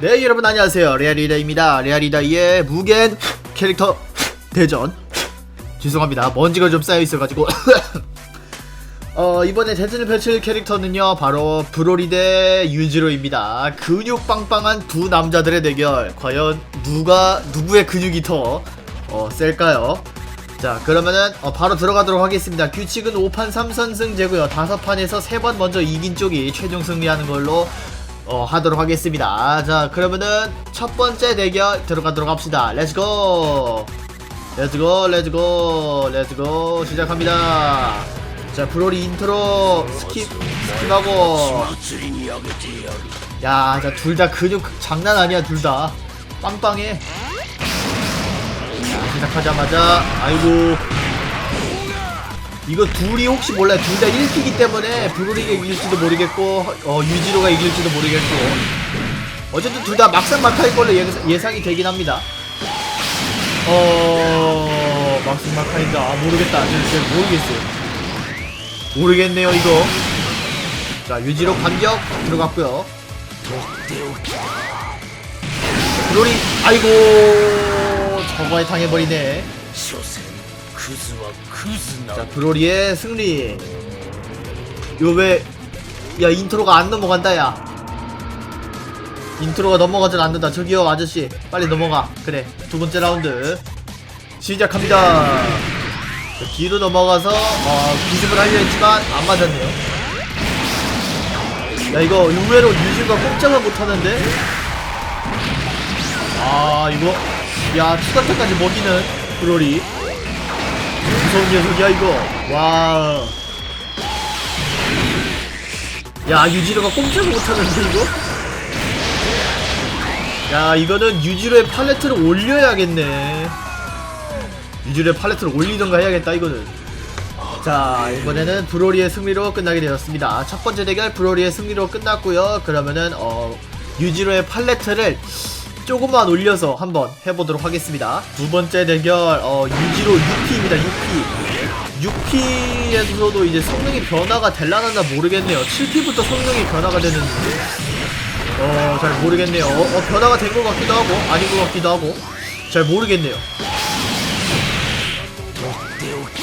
네 여러분 안녕하세요. 레아리다입니다. 레아리다의 무겐 캐릭터 대전. 죄송합니다. 먼지가 좀 쌓여 있어가지고. 어 이번에 대전을 펼칠 캐릭터는요 바로 브로리 대 유지로입니다. 근육 빵빵한 두 남자들의 대결. 과연 누가 누구의 근육이 더 어, 셀까요? 자 그러면은 어, 바로 들어가도록 하겠습니다. 규칙은 5판 3선승제고요. 5판에서 3번 먼저 이긴 쪽이 최종 승리하는 걸로 어, 하도록 하겠습니다. 자, 그러면은 첫 번째 대결 들어가도록 합시다. 렛츠고! 렛츠고, 렛츠고, 렛츠고, 시작합니다. 자, 브로리 인트로 스킵, 스킵하고. 야, 자, 둘 다 근육 장난 아니야, 둘 다. 빵빵해. 자, 시작하자마자, 아이고. 이거 둘이 혹시 몰라요. 둘 다 1피기 때문에 브로리가 이길지도 모르겠고 어, 유지로가 이길지도 모르겠고 어쨌든 둘 다 막상 막하일 걸로 예상, 예상이 되긴 합니다. 어... 막상 막하인가? 아, 모르겠다. 제가 모르겠어요. 모르겠네요, 이거. 자, 유지로 반격 들어갔고요. 브로리, 아이고, 저거에 당해버리네. 所詮クズはクズな 자 브로리의 승리 이거 왜 야 인트로가 안 넘어간다 야 인트로가 넘어가질 않는다 저기요 아저씨 빨리 넘어가 그래 두 번째 라운드 시작합니다 자, 뒤로 넘어가서 어, 기습을 하려 했지만 안 맞았네요 야 이거 의외로 유진과 꼼짝을 못하는데 아 이거 야 추가타까지 먹이는 브로리 무서운 녀석이야 이거. 와. 야 유지로가 꼼짝을 못하는데 이거? 야 이거는 유지로의 팔레트를 올려야겠네. 유지로의 팔레트를 올리던가 해야겠다 이거는. 자 이번에는 브로리의 승리로 끝나게 되었습니다. 첫 번째 대결 브로리의 승리로 끝났고요. 그러면은 어 유지로의 팔레트를 조금만 올려서 한번 해보도록 하겠습니다. 두 번째 대결 어, 유지로 6P입니다. 6P. 6P에서도 이제 성능이 변화가 될라나 모르겠네요. 7P부터 성능이 변화가 되는지 어, 잘 모르겠네요. 어, 어, 변화가 된 것 같기도 하고 아닌 것 같기도 하고 잘 모르겠네요.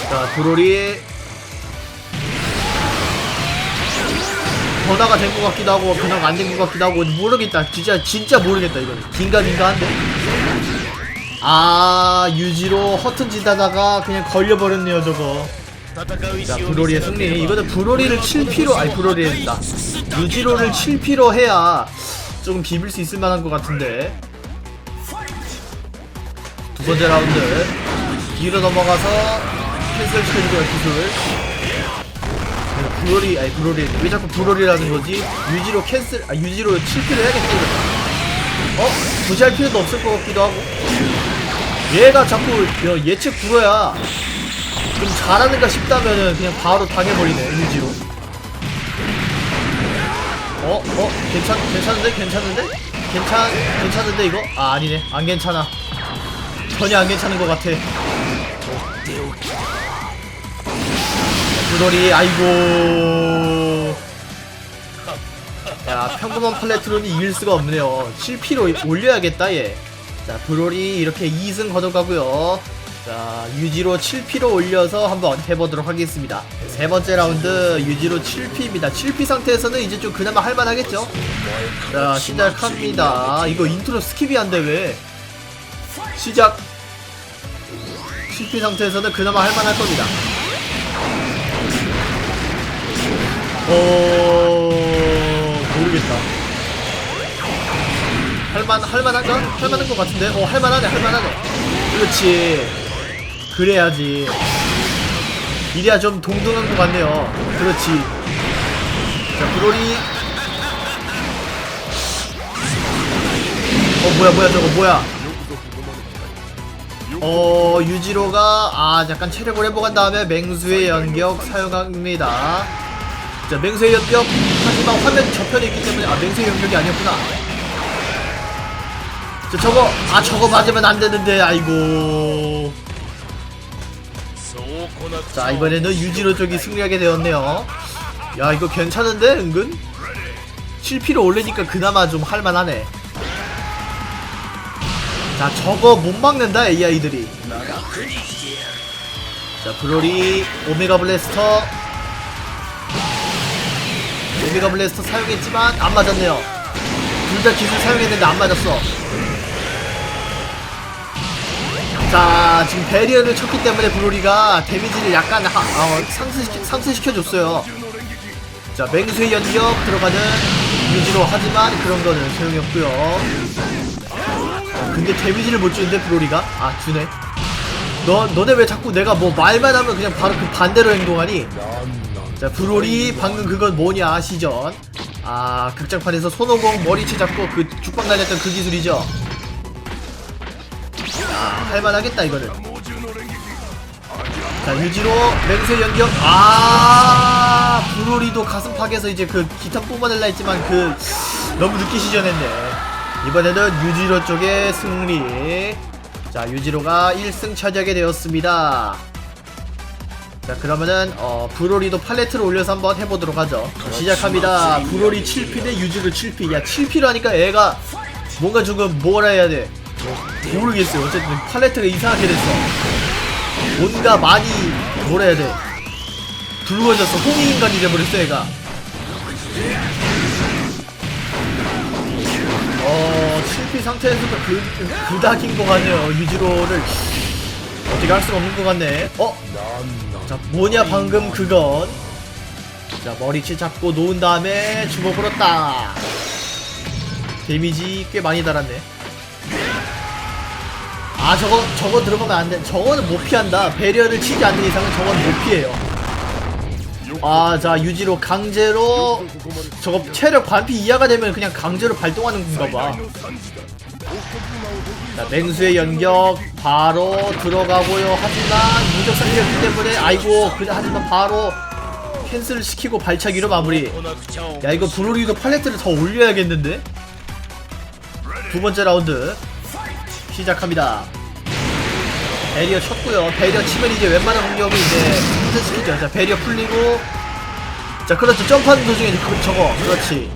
자, 브로리 변화가 된 것 같기도 하고 변화가 안 된 것 같기도 하고 모르겠다. 진짜 진짜 모르겠다 이거는. 긴가긴가한데? 아 유지로 허튼 지다다가 그냥 걸려버렸네요 저거. 자 브로리의 승리. 이거는 브로리를 7피로 아니 브로리 된다. 유지로를 7피로 해야 조금 비빌 수 있을 만한 것 같은데. 두 번째 라운드. 뒤로 넘어가서 캔슬 시켜주고요 기술. 브로리 아니 브로리 왜 자꾸 브로리라는 거지 유지로 캔슬 아 유지로 7피로 해야겠다 이거 어? 굳이 할 필요도 없을 것 같기도 하고 얘가 자꾸 여- 예측 불어야 좀 잘하는가 싶다면은 그냥 바로 당해버리네 유지로 어? 어? 괜찮, 괜찮은데? 괜찮은데? 괜찮, 괜찮은데 이거? 아 아니네 안 괜찮아 전혀 안 괜찮은 것 같아 부돌이 아이고. 야 평범한 팔레트로는 이길 수가 없네요. 7피로 올려야겠다 얘자 브롤이 이렇게 2승 거둬가고요. 자 유지로 7피로 올려서 한번 해보도록 하겠습니다. 세 번째 라운드 유지로 7피입니다. 7피 상태에서는 이제 좀 그나마 할만하겠죠? 자 시작합니다. 이거 인트로 스킵이 안 돼 왜? 시작. 7피 상태에서는 그나마 할만할 겁니다 어 모르겠다. 할만 할만한가? 할만한 것 같은데. 어 할만하네 할만하네. 그렇지. 그래야지. 이래야 좀 동등한 것 같네요. 그렇지. 자 브로리. 어 뭐야 뭐야 저거 뭐야? 어 유지로가 아 약간 체력을 회복한 다음에 맹수의 연격 사용합니다. 자 맹세의 연격. 하지만 화면 저편에 있기 때문에 아 맹세의 연격이 아니었구나. 자 저거 아 저거 맞으면 안되는데 아이고. 자 이번에는 유지로 쪽이 승리하게 되었네요. 야 이거 괜찮은데 은근? 7피로 올리니까 그나마 좀 할만하네. 자 저거 못 막는다 AI들이. 자 브로리 오메가 블래스터. 오메가 블래스터 사용했지만 안 맞았네요. 둘 다 기술 사용했는데 안 맞았어. 자 지금 베리어를 쳤기 때문에 브로리가 데미지를 약간 하, 어, 상승시키, 상승시켜줬어요. 자 맹수의 연격 들어가는 유지로 하지만 그런 거는 소용이 없고요. 어, 근데 데미지를 못 주는데 브로리가? 아 주네. 너 너네 왜 자꾸 내가 뭐 말만 하면 그냥 바로 그 반대로 행동하니 자 브로리 방금 그건 뭐냐 시전 아 극장판에서 손오공 머리채 잡고 그 죽방 날렸던 그 기술이죠? 아 할만하겠다 이거는. 자 유지로 맹수의 연격 아 브로리도 가슴 파괴해서 이제 그 기탄 뽑아낼라 했지만 그 너무 늦게 시전했네. 이번에는 유지로 쪽의 승리. 자 유지로가 1승 차지하게 되었습니다 자 그러면은 어 브로리도 팔레트를 올려서 한번 해보도록 하죠. 시작합니다. 브로리 7피 대 유지로 7피. 야 7피로 하니까 애가 뭔가 조금 뭐라 해야 돼? 모르겠어요. 어쨌든 팔레트가 이상하게 됐어. 뭔가 많이 뭐라 해야 돼? 붉어졌어. 홍익인간이 돼버렸어 애가. 어 7피 상태에서도 그, 그닥 행복하네요. 유지로를 어떻게 할 수가 없는 것 같네. 어? 자 뭐냐 방금 그건. 자 머리채 잡고 놓은 다음에 주먹으로 딱 데미지 꽤 많이 달았네. 아 저거 저거 들어가면 안돼. 저거는 못 피한다. 배려를 치지 않는 이상은 저건 못 피해요. 아 자 유지로 강제로 저거 체력 반피 이하가 되면 그냥 강제로 발동하는 건가 봐 자 맹수의 연격 바로 들어가고요. 하지만 무적 상태였기 때문에 아이고 그냥 하지만 바로 캔슬을 시키고 발차기로 마무리. 야 이거 브로리도 팔레트를 더 올려야겠는데? 두번째 라운드 시작합니다. 베리어 쳤고요. 베리어 치면 이제 웬만한 공격이 이제 컨센시키죠. 자 베리어 풀리고. 자 그렇죠. 점프하는 도중에 그, 저거. 그렇지.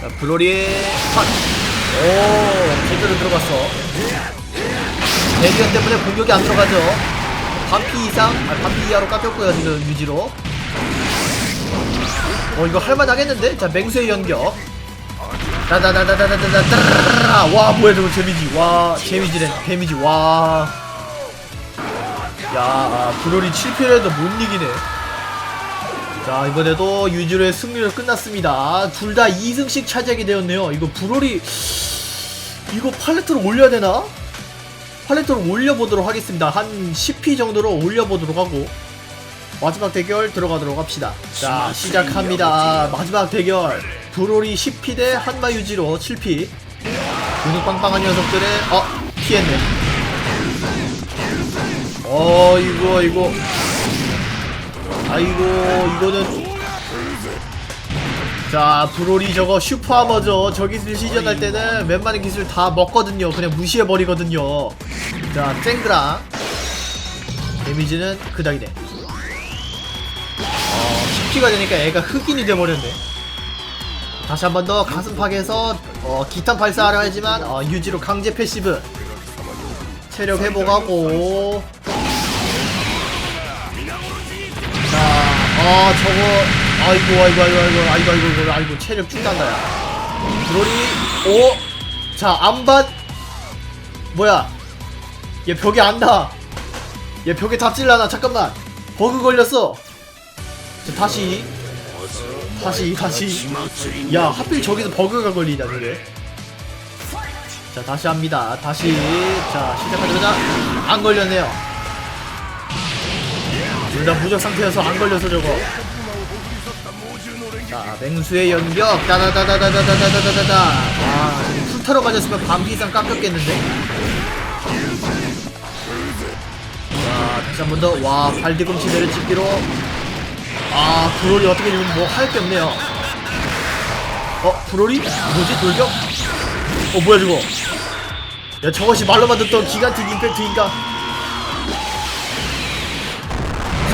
자 브로리 컷 오 제대로 들어갔어. 대기현 때문에 공격이 안 들어가죠. 반피 이상 아 반피 이하로 깎였고요 지금 유지로. 어 이거 할만하겠는데? 자 맹수의 연격. 다다다다다다다다다 와 뭐야 저거 데미지 와 데미지래 데미지 와야 브롤이 7필에도 못 이기네 자 이번에도 유지로의 승리로 끝났습니다. 둘 다 2승씩 차지하게 되었네요. 이거 브롤이 이거 팔레트로 올려야 되나? 팔레트로 올려보도록 하겠습니다. 한 10피 정도로 올려보도록 하고 마지막 대결 들어가도록 합시다. 자 시작합니다. 마지막 대결. 브롤이 10피 대 한마 유지로 7피. 근육 빵빵한 녀석들의 어 피했네. 어 이거 이거 아이고 이거는 자 브롤이 저거 슈퍼하머죠. 저 기술 시전할 때는 웬만한 기술 다 먹거든요. 그냥 무시해버리거든요. 자 쨍그랑 데미지는 그닥이네. 어 10피가 되니까 애가 흑인이 돼버렸네. 다시 한 번 더 가슴 파괴해서 어 기탄 발사하려 하지만 어, 유지로 강제 패시브. 체력 회복하고 아 저거 아이고 아이고 아이고 아이고 아이고 아이고 아이고, 아이고 체력 쭉 단다야. 브로리 오, 자 안반 뭐야? 얘 벽에 안다. 얘 벽에 탑질라나 잠깐만. 버그 걸렸어. 자 다시 다시 다시. 야 하필 저기서 버그가 걸리냐 저게. 자 다시 합니다. 다시 자 시작하자마자 안 걸렸네요. 둘 다 무적 상태여서 안 걸려서 저거. 자, 맹수의 연격. 따다다다다다다다다다다. 아, 풀타로 맞았으면 반피 이상 깎였겠는데? 자, 다시 한 번 더. 와, 발뒤꿈치 내려찍기로. 아, 브롤이 어떻게 지금 뭐할 게 없네요. 어, 브롤이? 뭐지, 돌격? 어, 뭐야, 저거. 야, 저것이 말로만 듣던 기간틱 임팩트인가?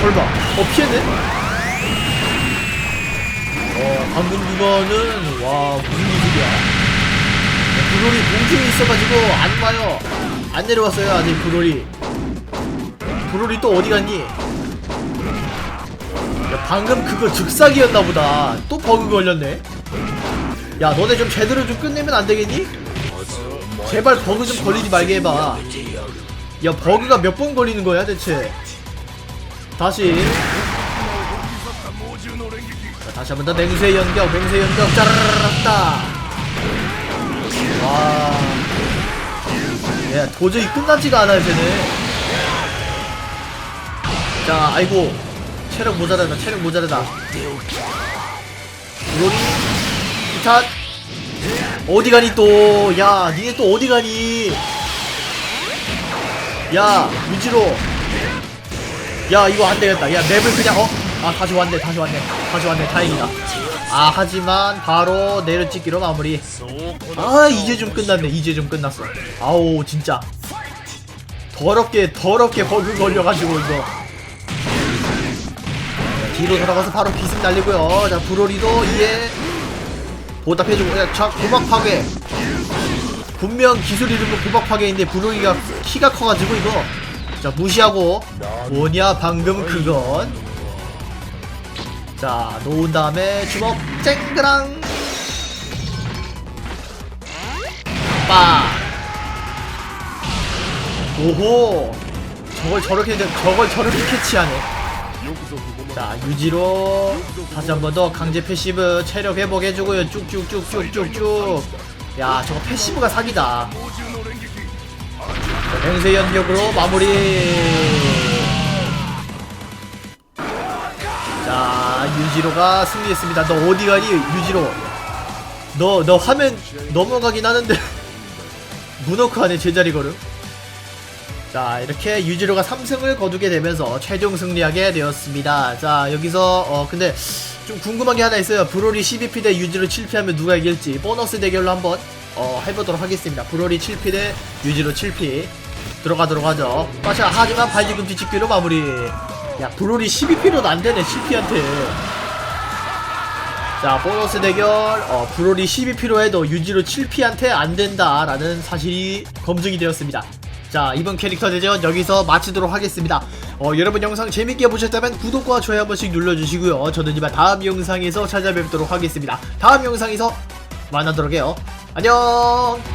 설마. 어 피했네? 어 방금 그거는 와 무슨 기술이야. 브롤이 공중에 있어가지고 안 와요. 안 내려왔어요 아직 브롤이 브롤이 또 어디 갔니? 야 방금 그거 즉사기였나 보다. 또 버그 걸렸네. 야 너네 좀 제대로 좀 끝내면 안 되겠니? 제발 버그 좀 걸리지 말게 해봐. 야 버그가 몇 번 걸리는 거야 대체 다시. 자, 다시 한 번 더 맹수의 연격 맹수의 연격 짜라라락다 와. 야, 도저히 끝나지가 않아요 쟤는. 자 아이고. 체력 모자라다 체력 모자라다. 브로리. 기탄 어디 가니 또? 야 니네 또 어디 가니? 야 유지로 야 이거 안되겠다. 야 맵을 그냥 어? 아 다시 왔네 다시 왔네. 다시 왔네 다행이다. 아 하지만 바로 내려 찍기로 마무리. 아 이제 좀 끝났네 이제 좀 끝났어. 아오 진짜. 더럽게 더럽게 버그 걸려가지고 이거. 뒤로 돌아가서 바로 비습 날리고요. 자 브로리도 이에 보답해주고 야자 고막 파괴. 분명 기술 이름은 고막 파괴인데 브로리가 키가 커가지고 이거. 자 무시하고. 뭐냐 방금 그건. 자 놓은 다음에 주먹 쨍그랑. 빠. 오호. 저걸 저렇게 저걸 저렇게 캐치하네. 자 유지로 다시 한 번 더 강제 패시브 체력 회복해주고요. 쭉쭉쭉쭉쭉쭉. 야 저거 패시브가 사기다. 자, 맹세 연격으로 마무리. 자 유지로가 승리했습니다. 너 어디 가니 유지로? 너 너 화면 넘어가긴 하는데. 무너크 안에 제자리 걸음 자 이렇게 유지로가 3승을 거두게 되면서 최종 승리하게 되었습니다. 자 여기서 어 근데 좀 궁금한 게 하나 있어요. 브로리 12피 대 유지로 7피 하면 누가 이길지 보너스 대결로 한번 어 해보도록 하겠습니다. 브로리 7피 대 유지로 7피 들어가도록 하죠. 마샤 하지만 발지금 뒤집기로 마무리. 야 브로리 12피로도 안되네 7피한테. 자 보너스 대결. 어, 브롤이 12피로 해도 유지로 7피한테 안된다 라는 사실이 검증이 되었습니다. 자 이번 캐릭터 대전 여기서 마치도록 하겠습니다. 어, 여러분 영상 재밌게 보셨다면 구독과 좋아요 한 번씩 눌러주시고요. 저는 이만 다음 영상에서 찾아뵙도록 하겠습니다. 다음 영상에서 만나도록 해요. 안녕